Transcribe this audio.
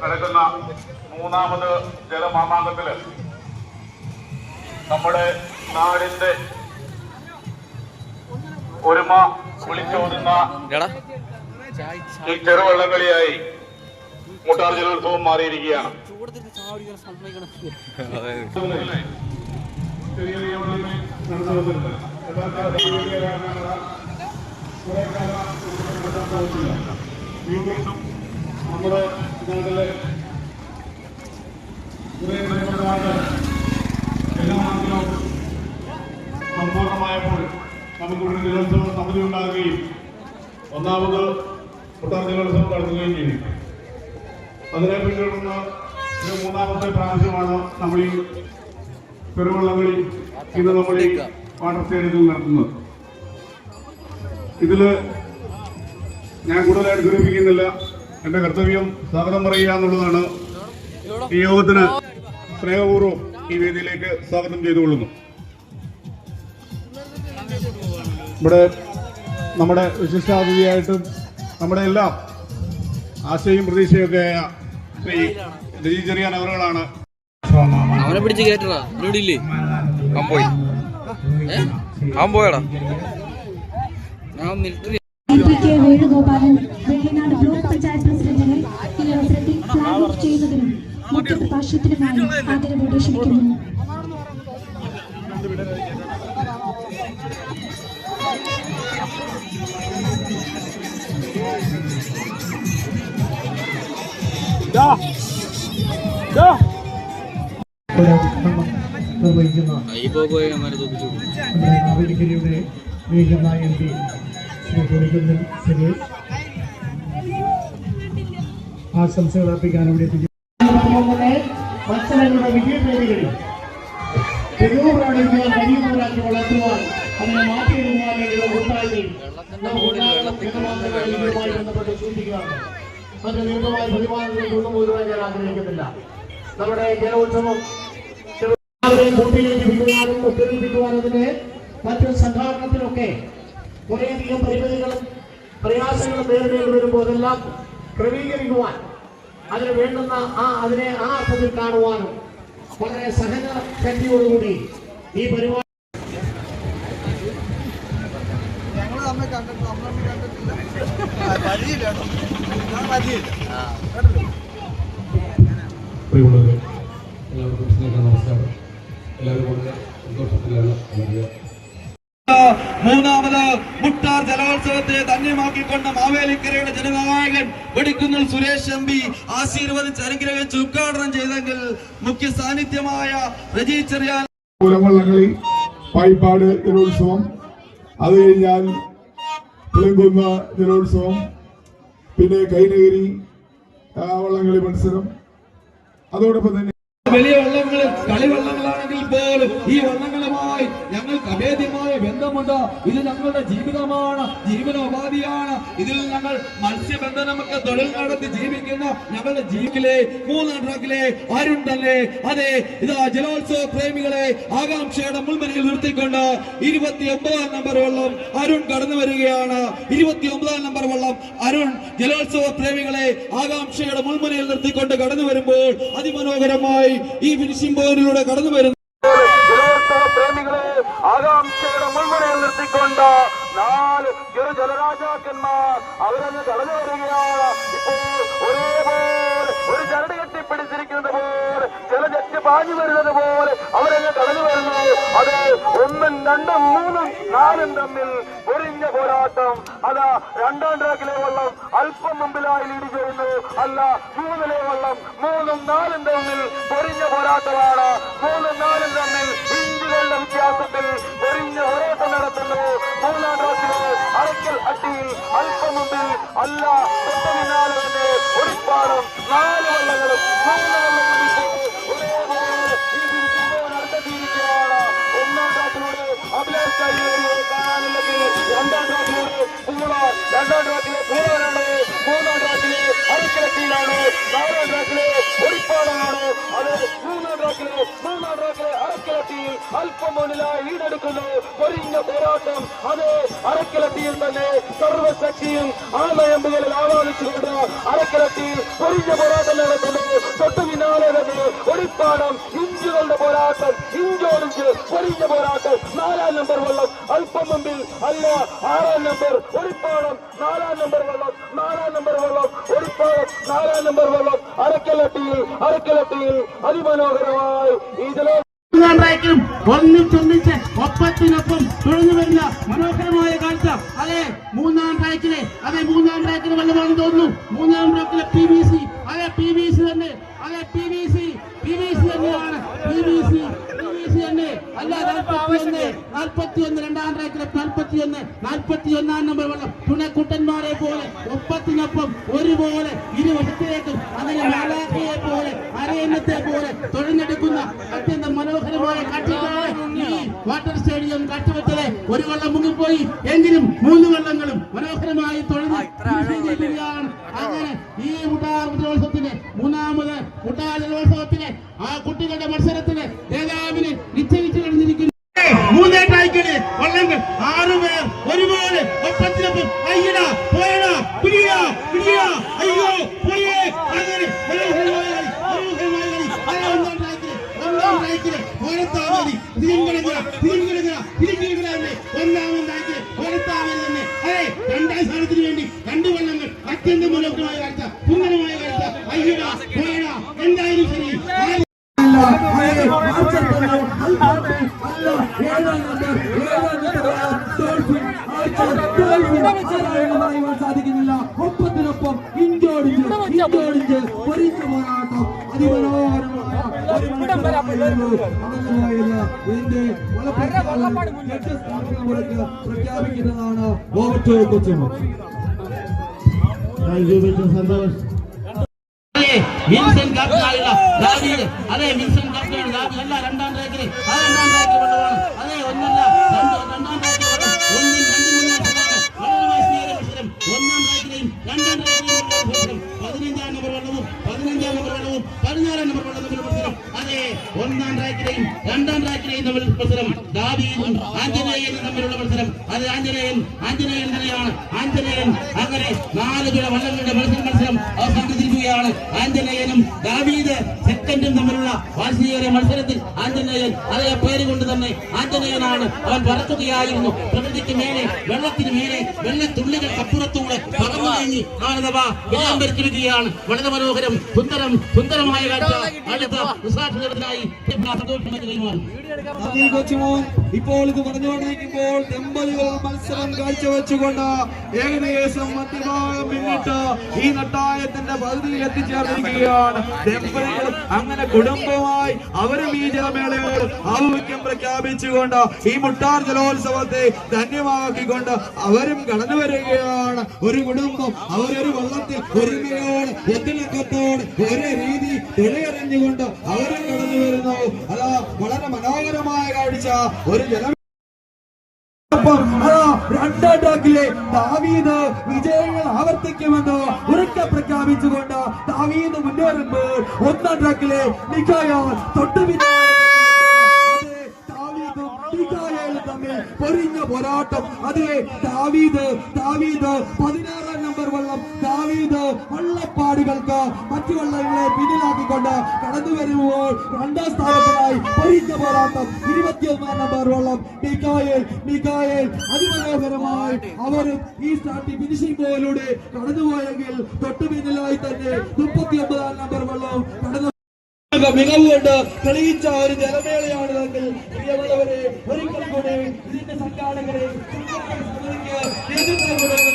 നടക്കുന്ന മൂന്നാമത് ജലമാമാങ്കത്തിൽ നമ്മുടെ നാടിന്റെ ഒരുമ വിളിച്ചോതുന്ന ഈ ചെറുവള്ളംകളിയായി മുട്ടാർ ജലോത്സവം മാറിയിരിക്കുകയാണ്. ചെറിയ ചെറിയ നടന്നു വലിയ കാരണങ്ങളാൽ കാലം നടത്താൻ സാധിച്ചില്ല. വീണ്ടും നമ്മുടെ നാട്ടിലെ കുറെ നിയമങ്ങളാണ് എല്ലാ നാട്ടിലും സമ്പൂർണമായപ്പോൾ നമുക്കിവിടെ ജലോത്സവം സമിതി ഉണ്ടാകുകയും ഒന്നാമത് മുട്ടാർ ജലോത്സവം നടത്തുകയും ചെയ്യും അതിനെ പിന്തുടർന്ന് മൂന്നാമത്തെ പ്രാവശ്യമാണ് നമ്മൾ ഈ പെരുവള്ളംകളി ഇന്ന് നമ്മൾ ഈ വാട്ടർ സ്റ്റേഡിയത്തിൽ നടത്തുന്നത്. ഇതിൽ ഞാൻ കൂടുതലായിട്ട് ഗ്രഹിപ്പിക്കുന്നില്ല. എന്റെ കർത്തവ്യം സ്വാഗതം പറയുക എന്നുള്ളതാണ്. ഈ യോഗത്തിന് സ്നേഹപൂർവം ഈ വേദിയിലേക്ക് സ്വാഗതം ചെയ്തുകൊള്ളുന്നു. ഇവിടെ നമ്മുടെ വിശിഷ്ടാതിഥിയായിട്ടും നമ്മുടെ എല്ലാം ആശയും പ്രതീക്ഷയൊക്കെ ശ്രീ രജി ചെറിയാൻ അവറുകളാണ്. അവനെ പിടിച്ച് കേട്ടടാ ഇവിടെ ഇല്ലേ? അവൻ പോയി. അവൻ പോയടാ. ഞാൻ മിലിറ്ററി വേണുഗോപാലൻ വെള്ളിനാട് ബ്ലോക്ക് പഞ്ചായത്ത് പ്രസിഡന്റിനെ ഈ അവസരത്തിൽ ഫ്ലാഗ് ഓഫ് ചെയ്യുന്നതിനും മുഖ്യപ്രഭാഷണത്തിനുമായി ആദരവോടെ ക്ഷണിക്കുന്നു നമ്മുടെ കാവേരിക്കരയുടെ നയിക്കുന്ന എം പി ശ്രീ കൊടുക്കുന്നിൽ സുരേഷ്. ആശംസകൾ അർപ്പിക്കാൻ ഇവിടെ മത്സരങ്ങളുടെ വിജയപേരുകളിൽ തിരുവൂറാണിക്കാൻ കഴിയുന്നവരാക്കി വളർത്തുവാൻ അതിനെ മാറ്റിയിടുവാൻ വേണ്ടിയുള്ള കൂട്ടായ്മയും ഇതുമായി ബന്ധപ്പെട്ട് സൂചിക്കുകയാണ് മറ്റ് ദീർഘമായ പ്രതിപാദനത്തിലൊന്നും മുഴുവൻ ഞാൻ ആഗ്രഹിക്കുന്നില്ല. നമ്മുടെ ജലോത്സവം എല്ലാവരെയും വിടുവാനും ഒത്തൊരുമിപ്പിക്കുവാനും അതിന്റെ മറ്റു സംഘാടനത്തിനൊക്കെ കുറേയധികം പരിമിതികളും പ്രയാസങ്ങളും നേരിടേണ്ടി വരുമ്പോൾ അതെല്ലാം ക്രമീകരിക്കുവാൻ അതിന് വേണ്ടുന്ന ആ അതിനെ ആ അർത്ഥത്തിൽ കാണുവാനും വളരെ സഹന ശക്തിയോടുകൂടി ഈ പരിപാടി എല്ലാവർക്കും സ്നേഹ നമസ്കാരം. എല്ലാവരും വളരെ സന്തോഷത്തിലാണ് വളരെ മൂന്നാമത് മുട്ടാർ ജലോത്സവത്തെ ധന്യമാക്കിക്കൊണ്ട് മാവേലിക്കരയുടെ ജനനായകൻ വെടിക്കുന്നിൽ സുരേഷ് എം പി ആശീർവദിച്ച് അനുഗ്രഹിച്ച് ഉദ്ഘാടനം ചെയ്തെങ്കിൽ മുഖ്യ സാന്നിധ്യമായ രജി ചെറിയാൻ പൂലംവള്ളംകളി പായിപ്പാട് ജലോത്സവം. അത് കഴിഞ്ഞാൽ പുളിങ്കുന്ന ജലോത്സവം. പിന്നെ കൈനഗിരി വള്ളംകളി മത്സരം. അതോടൊപ്പം തന്നെ വലിയ വള്ളങ്ങൾ കളിവള്ളങ്ങളാണെങ്കിൽ പോലും ഈ വള്ളങ്ങളുമായി ഞങ്ങൾക്ക് അഭേദ്യമായ ബന്ധമുണ്ട്. ഇത് ഞങ്ങളുടെ ജീവിതമാണ് ജീവനോപാധിയാണ് ഇതിൽ ഞങ്ങൾ മത്സ്യബന്ധനമൊക്കെ തൊഴിൽ നടത്തി ജീവിക്കുന്ന ഞങ്ങളുടെ ജീവിലെ മൂന്നാം ട്രാക്കിലെ തന്നെ അതെ ഇതാ ജലോത്സവ പ്രേമികളെ ആകാംക്ഷയുടെ മുൾമനയിൽ നിർത്തിക്കൊണ്ട് ഇരുപത്തി ഒമ്പതാം നമ്പർ വള്ളം അരുൺ കടന്നു വരികയാണ്. ഇരുപത്തി ഒമ്പതാം നമ്പർ വള്ളം അരുൺ ജലോത്സവ പ്രേമികളെ ആകാംക്ഷയുടെ മുൾമനയിൽ നിർത്തിക്കൊണ്ട് കടന്നു വരുമ്പോൾ അതിമനോഹരമായി ഈ ഫിനിഷിംഗ് പോയിന്റിലൂടെ കടന്നു വരുന്നു ജലരാജാക്കന്മാർ അവരങ്ങ് കടന്നു വരികയാണ്. ഇപ്പോൾ ഒരേപോലെ ഒരു ചരട് കെട്ടിപ്പിടിച്ചിരിക്കുന്നത് പോലെ ചില ജറ്റ് പാഞ്ഞു വരുന്നത് പോലെ അവരങ്ങ് കടന്നു വരുന്നു. അത് ഒന്നും രണ്ടും മൂന്നും നാലും തമ്മിൽ പൊരിഞ്ഞ പോരാട്ടം. അതാ രണ്ടാം ട്രാക്കിലെ വള്ളം അല്പം മുമ്പിലായി ലീഡ് ചെയ്യുന്നു. അല്ല മൂന്നിലെ വള്ളം മൂന്നും നാലും തമ്മിൽ പൊരിഞ്ഞ പോരാട്ടമാണ്. മൂന്നും നാലും തമ്മിൽ ഇഞ്ചുകളുടെ വ്യത്യാസത്തിൽ അല്ല പിന്നാലെ തന്നെ ഒരിപ്പാടും നാല് വള്ളങ്ങളും മൂന്ന് വള്ളങ്ങളും ഒന്നാം ട്രാക്കിലൂടെ അഭിലാഷ് കൈവേരിയെ അരക്കിലത്തിയിലാണ് നാലാം ട്രാക്കിലെ ഒരിപ്പാടാണ് അത് മൂന്നാം ട്രാക്കിലെ മൂന്നാം ട്രാക്കിലെ അരക്കിൽ അരക്കിലത്തിയിൽ അല്പം മുന്നിലായി വീടെടുക്കുന്നു പൊരിഞ്ഞ പോരാട്ടം അത് അരക്കിലത്തിയിൽ തന്നെ സർവശക്തിയും ആമയമ്പുകളിൽ ആവാദിച്ചുകൊണ്ട് അരക്കിലത്തിയിൽ പൊരിഞ്ഞ പോരാട്ടം നടക്കുന്നു തൊട്ടു പിന്നാലെ തന്നെ ഒളിപ്പാടം ഇഞ്ചുകളുടെ പോരാട്ടം ഇഞ്ചോടിഞ്ച് പൊരിഞ്ഞ പോരാട്ടം നാലാം നമ്പർ വെള്ളം അല്പം മുമ്പിൽ അല്ല ആറാം നമ്പർ ഒളിപ്പാടം നാലാം നമ്പർ വെള്ളം നാലാം നമ്പർ വെള്ളം ഒളിപ്പാടം നാലാം നമ്പർ വെള്ളം അരക്കലട്ടിയിൽ അരക്കലട്ടിയിൽ അതിമനോഹരമായി മൂന്നാം ട്രാക്കിലും ഒന്നിച്ചൊന്നിച്ച് ഒപ്പത്തിനൊപ്പം തുഴഞ്ഞു വരുന്ന മനോഹരമായ കാഴ്ച. അതെ മൂന്നാം ട്രാക്കിലെ അതെ മൂന്നാം ട്രാക്കിന് വല്ലതാണെന്ന് തോന്നുന്നു. മൂന്നാം ട്രാക്കിലെ പി ബി സി അതെ പി ബി സി തന്നെ. അതെ P B C P B C തന്നെയാണ്. പി ബി സി അല്ല നാൽപ്പത്തി ഒന്ന് നാൽപ്പത്തി ഒന്ന് രണ്ടാം ട്രാക്കിലെ നാൽപ്പത്തി ഒന്ന് നാൽപ്പത്തി ഒന്നാം നമ്പർ വെള്ളം തുണക്കുട്ടന്മാരെ പോലെ ഒപ്പത്തിനൊപ്പം ഒരുപോലെ ഇരുവശത്തേക്കും അതിനെ മാലാഖയെ പോലെ അരയന്നത്തെ പോലെ തൊഴിഞ്ഞെടുക്കുന്ന അത്യന്തം മനോഹരമായ കാഴ്ചകളാണ് ഈ വാട്ടർ സ്റ്റേഡിയം കാഴ്ചവെച്ചത് ഒരു വെള്ളം മുങ്ങിപ്പോയി. എങ്കിലും മൂന്ന് വെള്ളങ്ങളും മനോഹരമായി തുഴഞ്ഞ് അങ്ങനെ ഈ മുട്ടാർ ജലോത്സവത്തിന് മൂന്നാമത് മുട്ടാർ ജലോത്സവത്തിന് ആ കുട്ടികളുടെ മത്സരത്തിന് വള്ളങ്ങൾ ആറുപേർ ഒരുപോലെ ഒപ്പത്തിനൊപ്പം അയ്യടാ പോയടാ പിടിയ പിടിയ അയ്യോ പോയേ. അങ്ങനെ. മനോഹരമായ കളി, മനോഹരമായ കളി. അതെ, ഒന്നാം ടായ്ക്കിൽ, ഒന്നാം ടായ്ക്കിൽ, ഓരത്താമതി, തിരുങ്കടങ്ങര, തിരുങ്കടങ്ങര, തിരുങ്കടങ്ങര തന്നെ. ഒന്നാമൻ ടായ്ക്കിൽ, ഓരത്താമതി തന്നെ. അതെ, രണ്ടാം സ്ഥാനത്തിന് വേണ്ടി രണ്ട് വള്ളങ്ങൾ അത്യന്തം മനോഹരമായ കാഴ്ച സുന്ദരമായ കാഴ്ച. അയ്യടാ പോയടാ എന്തായാലും ശരി. ആര് സാധിക്കുന്നില്ല. ഒപ്പത്തിനൊപ്പം ഇഞ്ചോടിഞ്ച് ഇഞ്ചോടിഞ്ച് പൊരിഞ്ഞ പോരാട്ടം അതിമനോഹരമായ സ്ഥാപനങ്ങൾക്ക് പ്രഖ്യാപിക്കുന്നതാണ് ഓവർ കൊച്ചുമോ? സന്തോഷ് അതെ വിൻസെന്റ് കാപ്പിനായുള്ള ദാവീദ് അതെ വിൻസെന്റ് കാപ്പിനാണ് ദാവീദ് അല്ല രണ്ടാം ട്രാക്കിൽ ആ രണ്ടാം ട്രാക്കിൽ വെള്ളമാണ് ആഞ്ജനേയനും തമ്മിലുള്ള മത്സരം. അത് ആഞ്ജനേയൻ ആഞ്ജനേയൻ തന്നെയാണ്. ആഞ്ജനേയൻ അങ്ങനെ നാല് തുഴ വള്ളങ്ങളുടെ മത്സരം മത്സരം അവസാനിച്ചിരിക്കുകയാണ്. ആഞ്ജനേയനും ദാവീദ് സെക്കൻഡും തമ്മിലുള്ള വാർഷികേറിയ മത്സരത്തിൽ ആഞ്ജനേയൻ അതേ പേര് കൊണ്ട് തന്നെ ആഞ്ജനേയനാണ്. അവൻ പറക്കുകയായിരുന്നു പ്രകൃതിക്ക് മേലെ വെള്ളത്തിന് മേലെ വെള്ളത്തുള്ളികൾ അപ്പുറത്തൂടെ പറന്നു കഴിഞ്ഞ് ആനന്ദവ വിജയം വരിച്ചിരിക്കുകയാണ് വളരെ മനോഹരം സുന്ദരം സുന്ദരമായ കാഴ്ച. അടുത്ത കൈമാറും. ഇപ്പോൾ ഇത് പറഞ്ഞുകൊണ്ടിരിക്കുമ്പോൾ ദമ്പതികൾ മത്സരം കാഴ്ചവെച്ചുകൊണ്ട് ഏകദേശം മധ്യഭാഗം പിന്നിട്ട് ഈ നട്ടായത്തിന്റെ പകുതിയിൽ എത്തിച്ചേർന്നിരിക്കുകയാണ്. ദമ്പതികൾ അങ്ങനെ കുടുംബമായി അവരും ഈ ജലമേളയോട് ആഭിമുഖ്യം പ്രഖ്യാപിച്ചുകൊണ്ട് ഈ മുട്ടാർ ജലോത്സവത്തെ ധന്യമാക്കിക്കൊണ്ട് അവരും കടന്നു വരികയാണ്. ഒരു കുടുംബം അവരൊരു വള്ളത്തിൽ ഒരുമയോട് ഒത്തിണക്കത്തോട് ഒരേ രീതി തുണയറിഞ്ഞുകൊണ്ട് അവരും കടന്നു വരുന്നു. അതാ വളരെ മനോഹരമായ കാഴ്ച ഒരു ജലം രണ്ടാം ട്രാക്കിലെ ദാവീദ് വിജയങ്ങൾ ആവർത്തിക്കുമെന്ന് ഉറക്കെ പ്രഖ്യാപിച്ചുകൊണ്ട് ദാവീദ് മുന്നേറുമ്പോൾ ഒന്നാം ട്രാക്കിലെ നിക്കായ തൊട്ടു പിന്നാലെ അതെ, ദാവീദും മിഖായേലും തമ്മിൽ പൊരിഞ്ഞ പോരാട്ടം. അതിലെ താവീത് താവീത് പതിനാറാം നമ്പർ വള്ളം ദാവീദ് വള്ളപ്പാടുകൾക്ക് മറ്റു വള്ളങ്ങളെ പിന്നിലാക്കിക്കൊണ്ട് കടന്നു വരുമ്പോൾ രണ്ടാം സ്ഥാനത്തിനായി പൊരിഞ്ഞ പോരാട്ടം. ഇരുപത്തിയൊന്നാം നമ്പർ വള്ളം. മികായൽ മികായൽ അതിമനോഹരമായി അവരും ഈ സ്റ്റാർട്ടിംഗ് ഫിനിഷിംഗ് ബോയിലൂടെ കടന്നുപോയെങ്കിൽ തൊട്ടു പിന്നിലായി തന്നെ മുപ്പത്തി ഒമ്പതാം നമ്പർ വള്ളം കടന്നു മികവുകൊണ്ട് തെളിയിച്ച ഒരു ജലമേളയാണ് താങ്കൾ പ്രിയമുള്ളവരെ ഒരിക്കൽ കൂടെ ഇതിന്റെ സംഘാടകരെ സംഘാടക സമിതിക്ക്